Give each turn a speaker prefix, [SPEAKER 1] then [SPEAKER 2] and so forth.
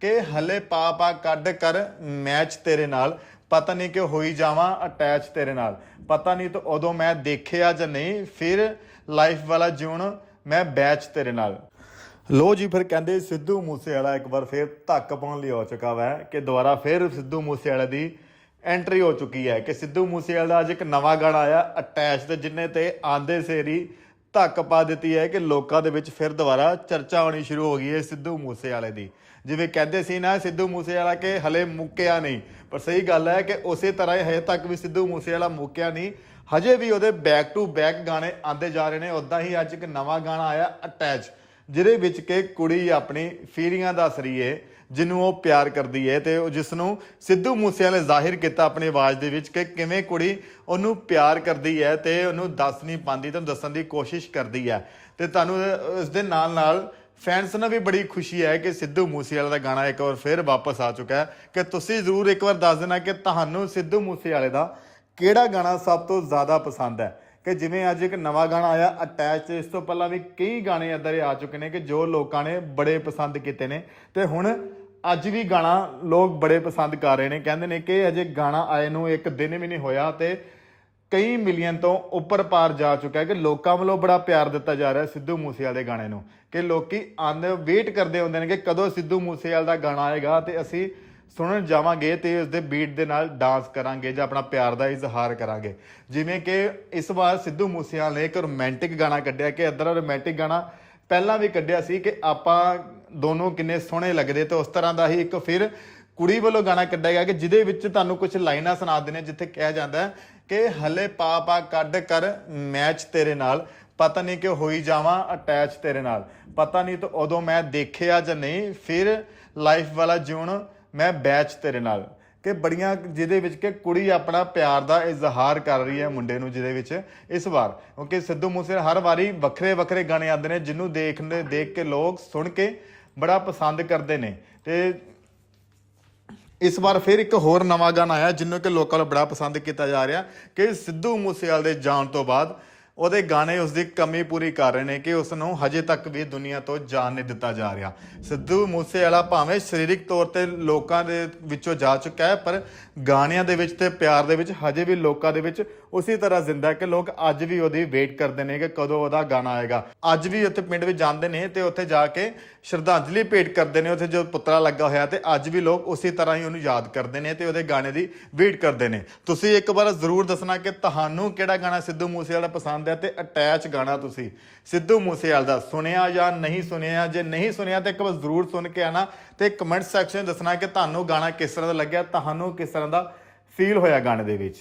[SPEAKER 1] ਕਿ ਹਲੇ ਪਾ ਪਾ ਕੱਢ ਕਰ ਮੈਚ ਤੇਰੇ ਨਾਲ। ਪਤਾ ਨਹੀਂ ਕਿ ਹੋਈ ਜਾਵਾਂ ਅਟੈਚ ਤੇਰੇ ਨਾਲ। ਪਤਾ ਨਹੀਂ ਤਾਂ ਉਦੋਂ ਮੈਂ ਦੇਖਿਆ ਜਾਂ ਨਹੀਂ, ਫਿਰ ਲਾਈਫ ਵਾਲਾ ਜਿਉਣ ਮੈਂ ਬੈਚ ਤੇਰੇ ਨਾਲ। ਲੋ ਜੀ, ਫਿਰ ਕਹਿੰਦੇ ਸਿੱਧੂ ਮੂਸੇਵਾਲਾ ਇੱਕ ਵਾਰ ਫਿਰ ਧੱਕ ਪਾਉਣ ਲਈ ਹੋ ਚੁੱਕਾ ਵਾ ਕਿ ਦੁਬਾਰਾ ਫਿਰ ਸਿੱਧੂ ਮੂਸੇਵਾਲਾ ਦੀ ਐਂਟਰੀ ਹੋ ਚੁੱਕੀ ਹੈ ਕਿ ਸਿੱਧੂ ਮੂਸੇਵਾਲਾ ਦਾ ਅੱਜ ਇੱਕ ਨਵਾਂ ਗਾਣਾ ਆਇਆ ਅਟੈਚ ਤੇ ਜਿੰਨੇ ਤੇ ਆਂਦੇ ਸੇਰੀ ਧੱਕ ਪਾ ਦਿੱਤੀ ਹੈ ਕਿ ਲੋਕਾਂ ਦੇ ਵਿੱਚ ਫਿਰ ਦੁਬਾਰਾ ਚਰਚਾ ਹੋਣੀ ਸ਼ੁਰੂ ਹੋ ਗਈ ਹੈ ਸਿੱਧੂ ਮੂਸੇਵਾਲੇ ਦੀ। ਜਿਵੇਂ ਕਹਿੰਦੇ ਸੀ ਨਾ, ਸਿੱਧੂ ਮੂਸੇਵਾਲਾ ਕਿ ਹਲੇ ਮੁੱਕਿਆ ਨਹੀਂ। ਪਰ ਸਹੀ ਗੱਲ ਹੈ ਕਿ ਉਸੇ ਤਰ੍ਹਾਂ ਹੀ ਹਜੇ ਤੱਕ ਵੀ ਸਿੱਧੂ ਮੂਸੇਵਾਲਾ ਮੁੱਕਿਆ ਨਹੀਂ। ਹਜੇ ਵੀ ਉਹਦੇ ਬੈਕ ਟੂ ਬੈਕ ਗਾਣੇ ਆਂਦੇ ਜਾ ਰਹੇ ਨੇ। ਉਦਾਂ ਹੀ ਅੱਜ ਇੱਕ ਨਵਾਂ ਗਾਣਾ ਆਇਆ ਅਟੈਚ ਜਿਹਦੇ ਵਿੱਚ ਕਿ ਕੁੜੀ ਆਪਣੀ ਫੀਲਿੰਗਾਂ ਦੱਸ ਰਹੀ ਏ ਜਿਹਨੂੰ ਉਹ ਪਿਆਰ ਕਰਦੀ ਹੈ ਤੇ ਉਹ ਜਿਸ ਨੂੰ ਸਿੱਧੂ ਮੂਸੇਵਾਲੇ ਜ਼ਾਹਿਰ ਕੀਤਾ ਆਪਣੀ ਆਵਾਜ਼ ਦੇ ਵਿੱਚ ਕਿ ਕਿਵੇਂ ਕੁੜੀ ਉਹਨੂੰ ਪਿਆਰ ਕਰਦੀ ਹੈ ਤੇ ਉਹਨੂੰ ਦੱਸ ਨਹੀਂ ਪਾਉਂਦੀ ਤੇ ਉਹਨੂੰ ਦੱਸਣ ਦੀ ਕੋਸ਼ਿਸ਼ ਕਰਦੀ ਹੈ। ਤੇ ਤੁਹਾਨੂੰ ਇਸ ਦੇ ਨਾਲ ਨਾਲ ਫੈਨਸ ਨੂੰ ਵੀ ਬੜੀ ਖੁਸ਼ੀ ਹੈ ਕਿ ਸਿੱਧੂ ਮੂਸੇਵਾਲੇ ਦਾ ਗਾਣਾ ਇੱਕ ਵਾਰ ਫਿਰ ਵਾਪਸ ਆ ਚੁੱਕਾ ਹੈ ਕਿ ਤੁਸੀਂ ਜ਼ਰੂਰ ਇੱਕ ਵਾਰ ਦੱਸ ਦੇਣਾ ਕਿ ਤੁਹਾਨੂੰ ਸਿੱਧੂ ਮੂਸੇਵਾਲੇ ਦਾ ਕਿਹੜਾ ਗਾਣਾ ਸਭ ਤੋਂ ਜ਼ਿਆਦਾ ਪਸੰਦ ਹੈ। ਕਿ ਜਿਵੇਂ ਅੱਜ ਇੱਕ ਨਵਾਂ ਗਾਣਾ ਆਇਆ ਅਟੈਚ ਇਸ ਤੋਂ ਪਹਿਲਾਂ ਵੀ ਕਈ ਗਾਣੇ ਇੱਦਾਂ ਦੇ ਆ ਚੁੱਕੇ ਨੇ ਕਿ ਜੋ ਲੋਕਾਂ ਨੇ ਬੜੇ ਪਸੰਦ ਕੀਤੇ ਨੇ। ਤੇ ਹੁਣ ਅੱਜ ਵੀ ਗਾਣਾ ਲੋਕ ਬੜੇ ਪਸੰਦ ਕਰ ਰਹੇ ਨੇ। ਕਹਿੰਦੇ ਨੇ ਕਿ ਅਜੇ ਗਾਣਾ ਆਏ ਨੂੰ ਇੱਕ ਦਿਨ ਵੀ ਨਹੀਂ ਹੋਇਆ ਤੇ ਕਈ ਮਿਲੀਅਨ ਤੋਂ ਉੱਪਰ ਪਾਰ ਜਾ ਚੁੱਕਾ ਹੈ ਕਿ ਲੋਕਾਂ ਵੱਲੋਂ ਬੜਾ ਪਿਆਰ ਦਿੱਤਾ ਜਾ ਰਿਹਾ ਸਿੱਧੂ ਮੂਸੇਵਾਲੇ ਦੇ ਗਾਣੇ ਨੂੰ। ਕਿ ਲੋਕੀ ਆਂਦੇ ਵੇਟ ਕਰਦੇ ਹੁੰਦੇ ਨੇ ਕਿ ਕਦੋਂ ਸਿੱਧੂ ਮੂਸੇਵਾਲੇ ਦਾ ਗਾਣਾ ਆਏਗਾ ਤੇ ਅਸੀਂ ਸੁਣਨ ਜਾਵਾਂਗੇ ਤੇ ਉਸ ਦੇ ਬੀਟ ਦੇ ਨਾਲ ਡਾਂਸ ਕਰਾਂਗੇ ਜਾਂ ਆਪਣਾ ਪਿਆਰ ਦਾ ਇਜ਼ਹਾਰ ਕਰਾਂਗੇ। ਜਿਵੇਂ ਕਿ ਇਸ ਵਾਰ ਸਿੱਧੂ ਮੂਸੇਵਾਲ ਨੇ ਇੱਕ ਰੋਮਾਂਟਿਕ ਗਾਣਾ ਕੱਢਿਆ ਕਿ ਇਦਾਂ ਦਾ ਰੋਮਾਂਟਿਕ ਗਾਣਾ ਪਹਿਲਾਂ ਵੀ ਕੱਢਿਆ ਸੀ ਕਿ ਆਪਾਂ ਦੋਨੋਂ ਕਿੰਨੇ ਸੋਹਣੇ ਲੱਗਦੇ ਤੇ ਉਸ ਤਰ੍ਹਾਂ ਦਾ ਹੀ ਇੱਕ ਫਿਰ ਕੁੜੀ ਵੱਲੋਂ ਗਾਣਾ ਕੱਢਿਆ ਗਿਆ ਕਿ ਜਿਹਦੇ ਵਿੱਚ ਤੁਹਾਨੂੰ ਕੁਝ ਲਾਈਨਾਂ ਸੁਣਾ ਦਿੰਦੇ ਜਿੱਥੇ ਕਿਹਾ ਜਾਂਦਾ ਹੈ ਕਿ ਹਲੇ ਪਾ ਪਾ ਕੱਢ ਕਰ, ਮੈਚ ਤੇਰੇ ਨਾਲ। ਪਤਾ ਨਹੀਂ ਕਿ ਹੋਈ ਜਾਵਾਂ ਅਟੈਚ ਤੇਰੇ ਨਾਲ। ਪਤਾ ਨਹੀਂ ਤਾਂ ਉਦੋਂ ਮੈਂ ਦੇਖਿਆ ਜਾਂ ਨਹੀਂ। ਫਿਰ ਲਾਈਫ ਵਾਲਾ ਜਿਉਣ ਮੈਂ ਬੈਚ ਤੇਰੇ ਨਾਲ ਕਿ ਬੜੀਆਂ ਜਿਹਦੇ ਵਿੱਚ ਕਿ ਕੁੜੀ ਆਪਣਾ ਪਿਆਰ ਦਾ ਇਜ਼ਹਾਰ ਕਰ ਰਹੀ ਹੈ ਮੁੰਡੇ ਨੂੰ ਜਿਹਦੇ ਵਿੱਚ ਇਸ ਵਾਰ। ਕਿਉਂਕਿ ਸਿੱਧੂ ਮੂਸੇ ਹਰ ਵਾਰੀ ਵੱਖਰੇ ਵੱਖਰੇ ਗਾਣੇ ਆਉਂਦੇ ਨੇ ਜਿਹਨੂੰ ਦੇਖਦੇ, ਦੇਖ ਕੇ ਲੋਕ ਸੁਣ ਕੇ ਬੜਾ ਪਸੰਦ ਕਰਦੇ ਨੇ। ਤੇ ਇਸ ਵਾਰ ਫਿਰ ਇੱਕ ਹੋਰ ਨਵਾਂ ਗਾਣਾ ਆਇਆ ਜਿਹਨੂੰ ਕਿ ਲੋਕਾਂ ਨੂੰ ਬੜਾ ਪਸੰਦ ਕੀਤਾ ਜਾ ਰਿਹਾ ਕਿ ਸਿੱਧੂ ਮੂਸੇਵਾਲ ਦੇ ਜਾਣ ਤੋਂ ਬਾਅਦ ਉਹਦੇ ਗਾਣੇ ਉਸ ਦੀ ਕਮੀ ਪੂਰੀ ਕਰ ਰਹੇ ਨੇ ਕਿ ਉਸ ਨੂੰ ਹਜੇ ਤੱਕ ਵੀ ਦੁਨੀਆ ਤੋਂ ਜਾਣ ਨਹੀਂ ਦਿੱਤਾ ਜਾ ਰਿਹਾ। ਸਿੱਧੂ ਮੂਸੇਵਾਲਾ ਭਾਵੇਂ ਸਰੀਰਕ ਤੌਰ ਤੇ ਲੋਕਾਂ ਦੇ ਵਿੱਚੋਂ ਜਾ ਚੁੱਕਾ ਹੈ, ਪਰ ਗਾਣਿਆਂ ਦੇ ਵਿੱਚ ਤੇ ਪਿਆਰ ਦੇ ਵਿੱਚ ਹਜੇ ਵੀ ਲੋਕਾਂ ਦੇ ਵਿੱਚ ਉਸੇ ਤਰ੍ਹਾਂ ਜ਼ਿੰਦਾ ਕਿ ਲੋਕ ਅੱਜ ਵੀ ਉਹਦੀ ਵੇਟ ਕਰਦੇ ਨੇ ਕਿ ਕਦੋਂ ਉਹਦਾ ਗਾਣਾ ਆਏਗਾ। ਅੱਜ ਵੀ ਉੱਥੇ ਪਿੰਡ ਵਿੱਚ ਜਾਂਦੇ ਨੇ ਤੇ ਉੱਥੇ ਜਾ ਕੇ ਸ਼ਰਧਾਂਜਲੀ ਭੇਟ ਕਰਦੇ ਨੇ ਉੱਥੇ ਜੋ ਪੁਤਲਾ ਲੱਗਾ ਹੋਇਆ ਤੇ ਅੱਜ ਵੀ ਲੋਕ ਉਸੇ ਤਰ੍ਹਾਂ ਹੀ ਉਹਨੂੰ ਯਾਦ ਕਰਦੇ ਨੇ ਤੇ ਉਹਦੇ ਗਾਣੇ ਦੀ ਵੇਟ ਕਰਦੇ ਨੇ। ਤੁਸੀਂ ਇੱਕ ਵਾਰ ਜ਼ਰੂਰ ਦੱਸਣਾ ਕਿ ਤੁਹਾਨੂੰ ਕਿਹੜਾ ਗਾਣਾ ਸਿੱਧੂ ਮੂਸੇਵਾਲਾ ਪਸੰਦ ਹੈ ਤੇ ਅਟੈਚ ਗਾਣਾ ਤੁਸੀਂ। ਸਿੱਧੂ ਮੂਸੇਵਾਲਾ ਦਾ ਸੁਣਿਆ ਜਾਂ ਨਹੀਂ ਸੁਣਿਆ, ਜੇ ਨਹੀਂ ਸੁਣਿਆ ਤੇ ਇੱਕ ਵਾਰ ਜ਼ਰੂਰ ਸੁਣ ਕੇ ਆਣਾ ਤੇ ਕਮੈਂਟ ਸੈਕਸ਼ਨ ਦੱਸਣਾ ਕਿ ਤੁਹਾਨੂੰ ਗਾਣਾ ਕਿਸ ਤਰ੍ਹਾਂ ਦਾ ਲੱਗਿਆ, ਤੁਹਾਨੂੰ ਕਿਸ ਤਰ੍ਹਾਂ ਦਾ ਫੀਲ ਹੋਇਆ ਗਾਣੇ ਦੇ ਵਿੱਚ।